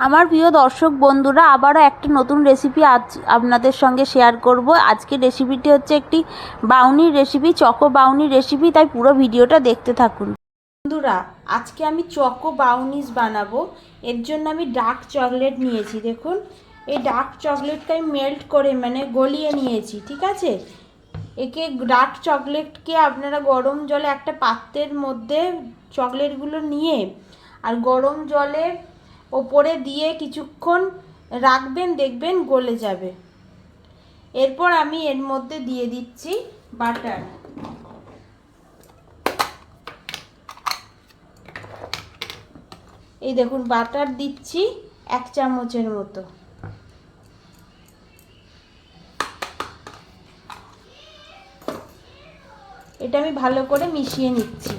আমার প্রিয় দর্শক বন্ধুরা, আবারও একটা নতুন রেসিপি আজ আপনাদের সঙ্গে শেয়ার করব। আজকে রেসিপিটি হচ্ছে একটি বাউনির রেসিপি চকো বাউনির রেসিপি তাই পুরো ভিডিওটা দেখতে থাকুন। বন্ধুরা, আজকে আমি চকো বাউনিস বানাবো। এর জন্য আমি ডার্ক চকলেট নিয়েছি, দেখুন। এই ডার্ক চকলেটকে আমি মেল্ট করে মানে গলিয়ে নিয়েছি, ঠিক আছে? একে ডার্ক চকলেটকে আপনারা গরম জলে একটা পাত্রের মধ্যে চকলেটগুলো নিয়ে আর গরম জলে ওপরে দিয়ে কিছুক্ষণ রাখবেন, দেখবেন গলে যাবে। এরপর আমি এর মধ্যে দিয়ে দিচ্ছি বাটার। এই দেখুন, বাটার দিচ্ছি এক চামচের মতো। এটা আমি ভালো করে মিশিয়ে নিচ্ছি।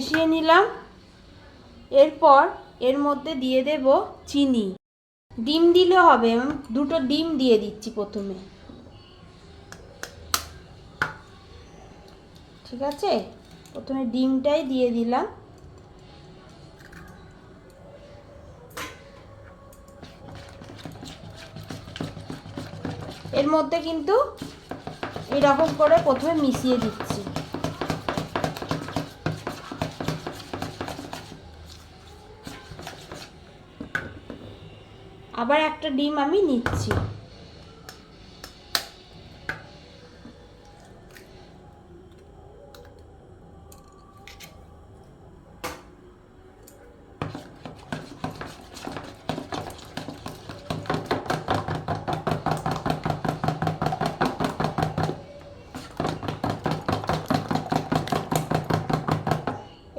মিশিয়ে নিলাম। এরপর এর মধ্যে দিয়ে দেব চিনি। ডিম দিলে হবে দুটো ডিম দিয়ে দিচ্ছি প্রথমে। ঠিক আছে? প্রথমে ডিমটাই দিয়ে দিলাম। এর মধ্যে কিন্তু এরকম করে প্রথমে মিশিয়ে দিচ্ছি। আবার একটা ডিম আমি নিচ্ছি।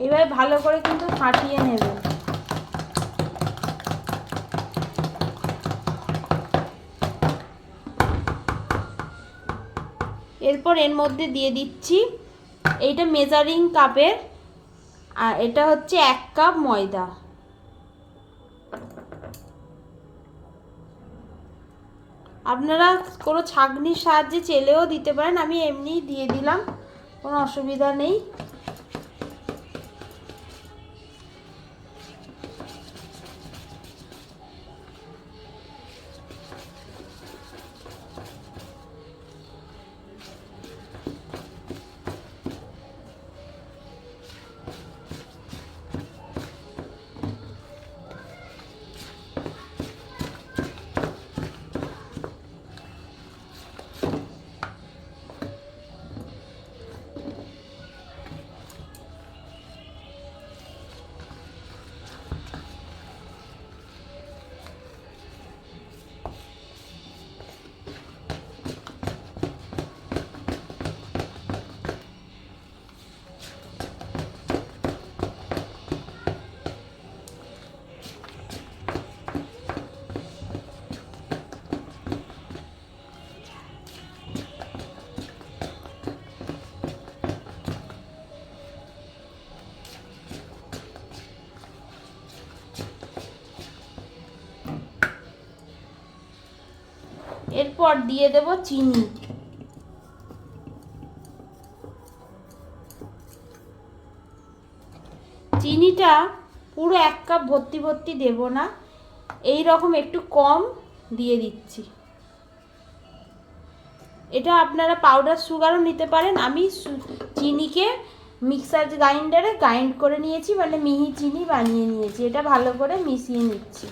এবার ভালো করে কিন্তু ফাটিয়ে নেবেন। এরপর এর মধ্যে দিয়ে দিচ্ছি এইটা মেজারিং কাপের আর এটা হচ্ছে এক কাপ ময়দা। আপনারা কোনো ছাঁকনির সাহায্যে চেলেও দিতে পারেন, আমি এমনিই দিয়ে দিলাম, কোনো অসুবিধা নেই। এরপর দিয়ে দেব চিনি। চিনিটা পুরো এক কাপ ভর্তি ভর্তি দেব না এই রকম একটু কম দিয়ে দিচ্ছি। এটা আপনারা পাউডার সুগারও নিতে পারেন। আমি চিনিকে মিক্সার গ্রাইন্ডারে গ্রাইন্ড করে নিয়েছি মানে মিহি চিনি বানিয়ে নিয়েছি। এটা ভালো করে মিশিয়ে নিচ্ছি।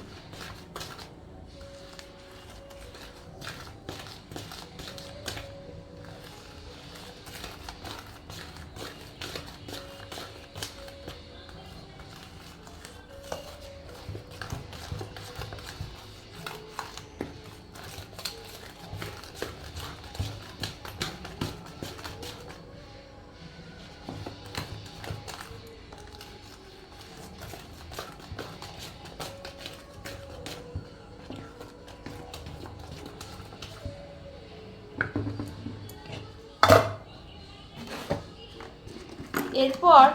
এরপর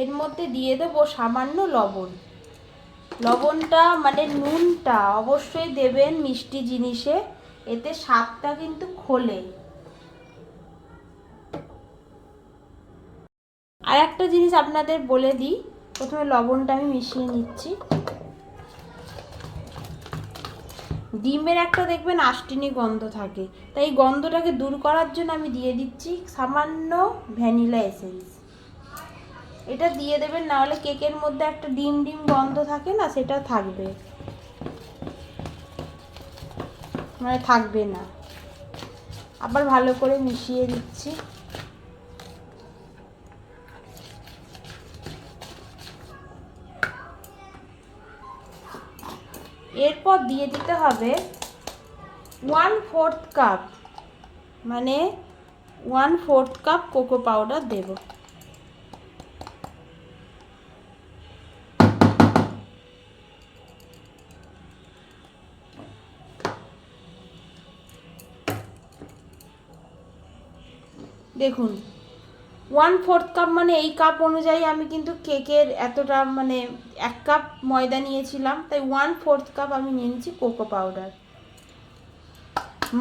এর মধ্যে দিয়ে দেবো সামান্য লবণ। লবণটা মানে নুনটা অবশ্যই দেবেন মিষ্টি জিনিসে, এতে স্বাদটা কিন্তু খোলে। আর একটা জিনিস আপনাদের বলে দিই, প্রথমে লবণটা আমি মিশিয়ে নিচ্ছি। ডিমের একটা দেখবেন আষ্টিনি গন্ধ থাকে, তাই গন্ধটাকে দূর করার জন্য আমি দিয়ে দিচ্ছি সামান্য ভ্যানিলা এসেন্স। এটা দিয়ে দেবেন না হলে কেকের মধ্যে একটা ডিম ডিম গন্ধ থাকে না, সেটা থাকবে। মানে থাকবে না। আবার ভালো করে মিশিয়ে দিচ্ছি। এরপর দিয়ে দিতে হবে ওয়ান ফোর্থ কাপ মানে one fourth cup cocoa powder দেব। দেখুন ওয়ান ফোর্থ কাপ মানে এই কাপ অনুযায়ী আমি কিন্তু কেকের এতটা মানে এক কাপ ময়দা নিয়েছিলাম, তাই ওয়ান ফোর্থ কাপ আমি নিয়ে নিচ্ছি কোকো পাউডার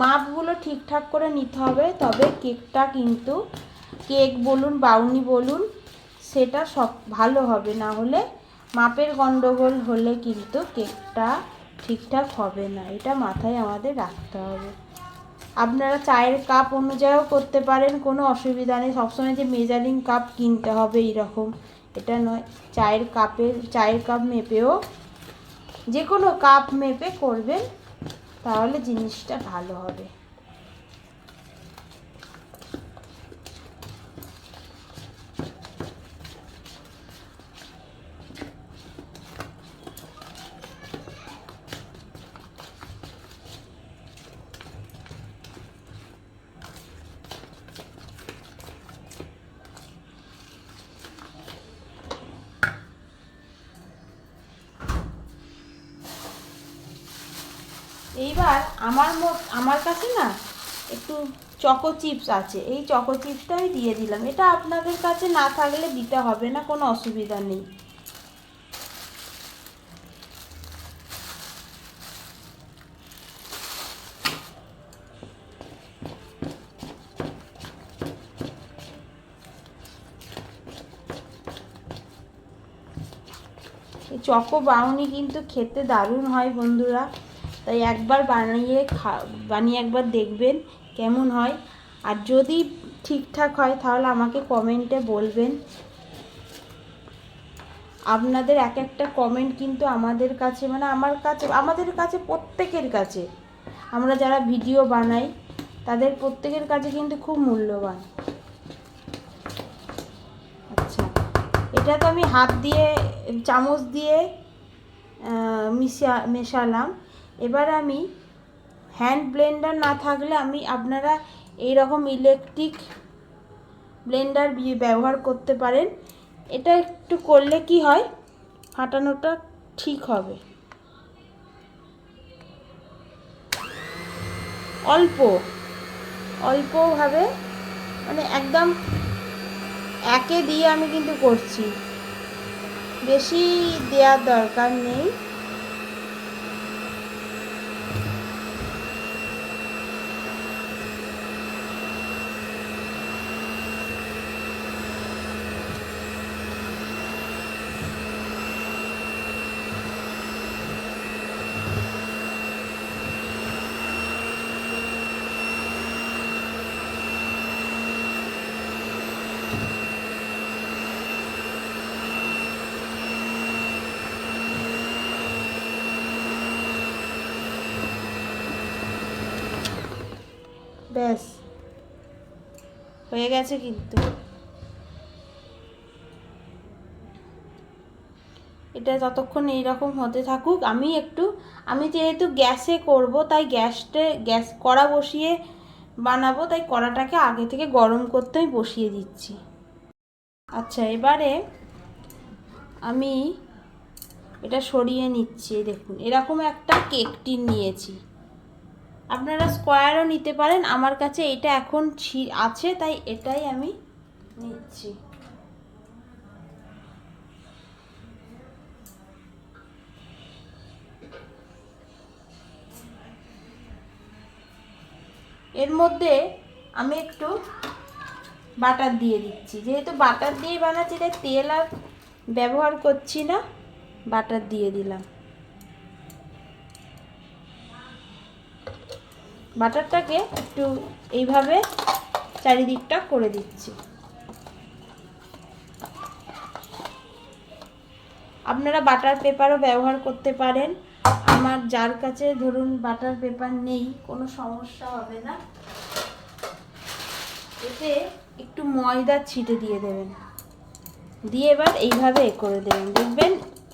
মাপগুলো ঠিকঠাক করে নিতে হবে, তবে কেকটা কিন্তু, কেক বলুন, বাউনি বলুন, সেটা সব ভালো হবে, না হলে মাপের গন্ডগোল হলে কিন্তু কেকটা ঠিকঠাক হবে না, এটা মাথায় আমাদের রাখতে হবে। আপনারা চায়ের কাপ অনুযায়ীও করতে পারেন, কোনো অসুবিধা নেই। সবসময় যে মেজারিং কাপ কিনতে হবে এইরকম। এটা নয়, চায়ের কাপের চায়ের কাপ মেপেও যে কোনো কাপ মেপে করবেন, তাহলে জিনিসটা ভালো হবে। এইবার আমার মত আমার কাছে না একটু চকো চিপস আছে। এই চকো চিপসটা আমি দিয়ে দিলাম। এটা আপনাদের কাছে না থাকলে দিতে হবে না, কোনো অসুবিধা নেই। চকো বাউনি কিন্তু খেতে দারুণ হয় বন্ধুরা। তাই একবার বানিয়ে খা, বানিয়ে একবার দেখবেন কেমন হয়। আর যদি ঠিকঠাক হয়, তাহলে আমাকে কমেন্টে বলবেন। আপনাদের এক একটা কমেন্ট কিন্তু আমাদের কাছে মানে আমার কাছে, আমাদের কাছে, প্রত্যেকের কাছে। আমরা যারা ভিডিও বানাই, তাদের প্রত্যেকের কাছে কিন্তু খুব মূল্যবান। আচ্ছা এটা তো আমি হাত দিয়ে, চামচ দিয়ে মিশা, মেশালাম। এবার আমি হ্যান্ড ব্লেন্ডার না থাকলে আমি আপনারা এই রকম ইলেকট্রিক ব্লেন্ডার ব্যবহার করতে পারেন। এটা একটু করলে কি হয়? ফাটানোটা ঠিক হবে। অল্প অল্পভাবে মানে একদম একে দিয়ে আমি কিন্তু করছি। বেশি দেওয়ার দরকার নেই। হয়ে গেছে কিন্তু। এটা যতক্ষণ এইরকম হতে থাকুক, আমি একটু, আমি যেহেতু গ্যাসে করব, তাই গ্যাসটে, গ্যাস কড়া বসিয়ে বানাবো, তাই কড়াটাকে আগে থেকে গরম করতে আমি বসিয়ে দিচ্ছি। আচ্ছা এবারে আমি এটা সরিয়ে নিচ্ছি, দেখুন, এরকম একটা কেক টিন নিয়েছি। আপনারা স্কোয়ারও নিতে পারেন। আমার কাছে এটা এখন আছে, তাই এটাই আমি নিচ্ছি। এর মধ্যে আমি একটু বাটার দিয়ে দিচ্ছি। যেহেতু বাটার দিয়ে বানাচ্ছি, তাই তেল আর ব্যবহার করছি না, বাটার দিয়ে দিলাম। বাটারটাকে একটু এইভাবে চারিদিকটা করে দিচ্ছি। আপনারা বাটার পেপারও ব্যবহার করতে পারেন। আমার যার কাছে ধরুন বাটার পেপার নেই, কোনো সমস্যা হবে না। এতে একটু ময়দা ছিটে দিয়ে দেবেন। দিয়ে এবার এইভাবে করে দেবেন। দেখবেন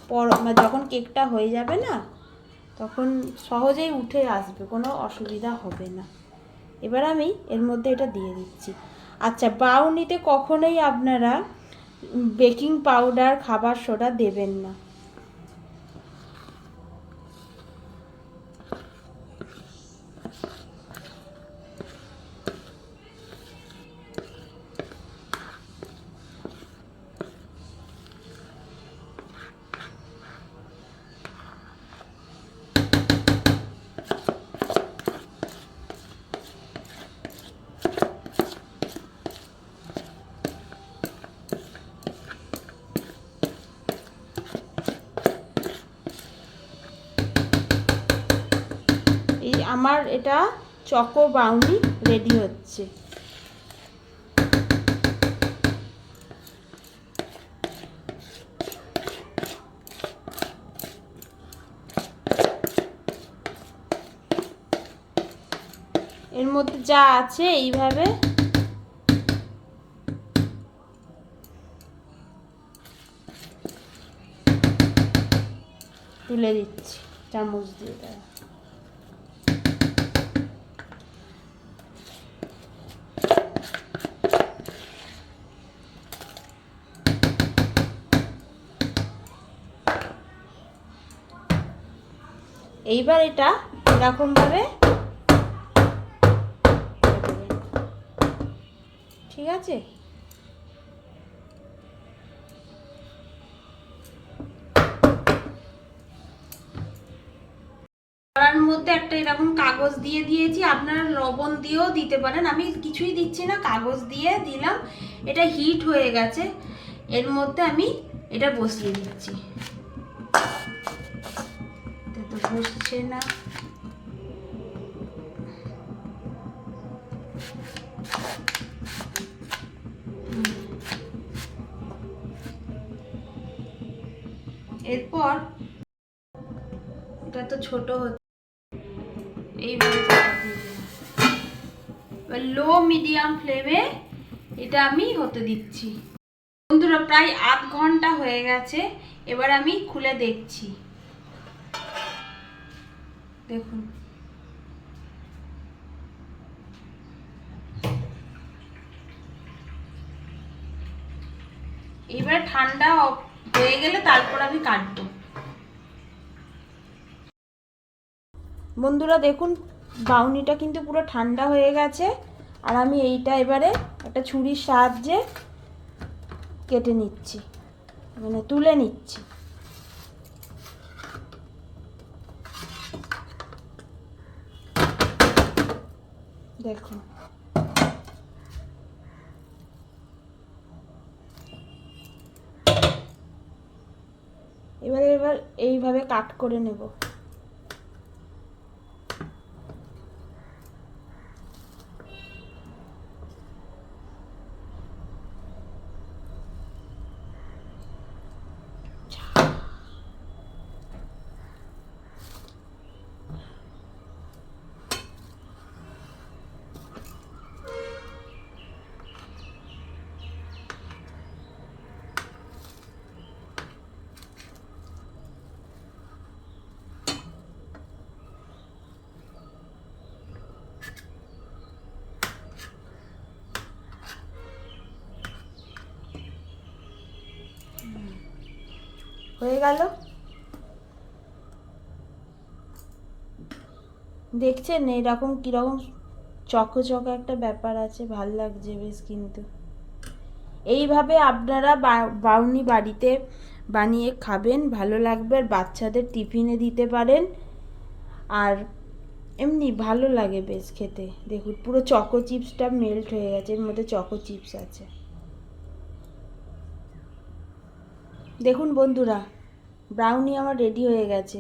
পর মানে যখন কেকটা হয়ে যাবে না তখন সহজেই উঠে আসবে, কোনো অসুবিধা হবে না। এবার আমি এর মধ্যে এটা দিয়ে দিচ্ছি। আচ্ছা বাউনিতে কখনোই আপনারা বেকিং পাউডার খাবার সোডা দেবেন না। আমার এটা চকো বাউনি রেডি হচ্ছে। এর মধ্যে যা আছে এইভাবে তুলে দিচ্ছি। চামচ দিয়ে এইবার এটা এরকমভাবে ঠিক আছে? মধ্যে একটা এরকম কাগজ দিয়ে দিয়েছি। আপনারা লবণ দিয়েও দিতে পারেন। আমি কিছুই দিচ্ছি না, কাগজ দিয়ে দিলাম। এটা হিট হয়ে গেছে। এর মধ্যে আমি এটা বসিয়ে দিচ্ছি। বসছে না এরপর এটা তো ছোট হচ্ছে। লো মিডিয়াম ফ্লেমে এটা আমি হতে দিচ্ছি। বন্ধুরা, প্রায় আধ ঘণ্টা হয়ে গেছে। এবার আমি খুলে দেখছি। দেখুন। এবার ঠান্ডা হয়ে গেলে তারপর আমি কাটবো। বন্ধুরা দেখুন, বাউনিটা কিন্তু পুরো ঠান্ডা হয়ে গেছে। আর আমি এইটা এবারে একটা ছুরির সাহায্যে কেটে নিচ্ছি। মানে তুলে নিচ্ছি। দেখুন এবারে এবার এইভাবে কাট করে নেব। হয়ে গেল। দেখছেন এইরকম কীরকম চকচকে একটা ব্যাপার আছে, ভালো লাগছে বেশ কিন্তু। এইভাবে আপনারা বাউনি বাড়িতে বানিয়ে খাবেন, ভালো লাগবে, আর বাচ্চাদের টিফিনে দিতে পারেন। আর এমনি ভালো লাগে বেশ খেতে। দেখুন, পুরো চকো চিপসটা মেল্ট হয়ে গেছে, এর মধ্যে চকো চিপস আছে। দেখুন বন্ধুরা ব্রাউনি আমার রেডি হয়ে গেছে।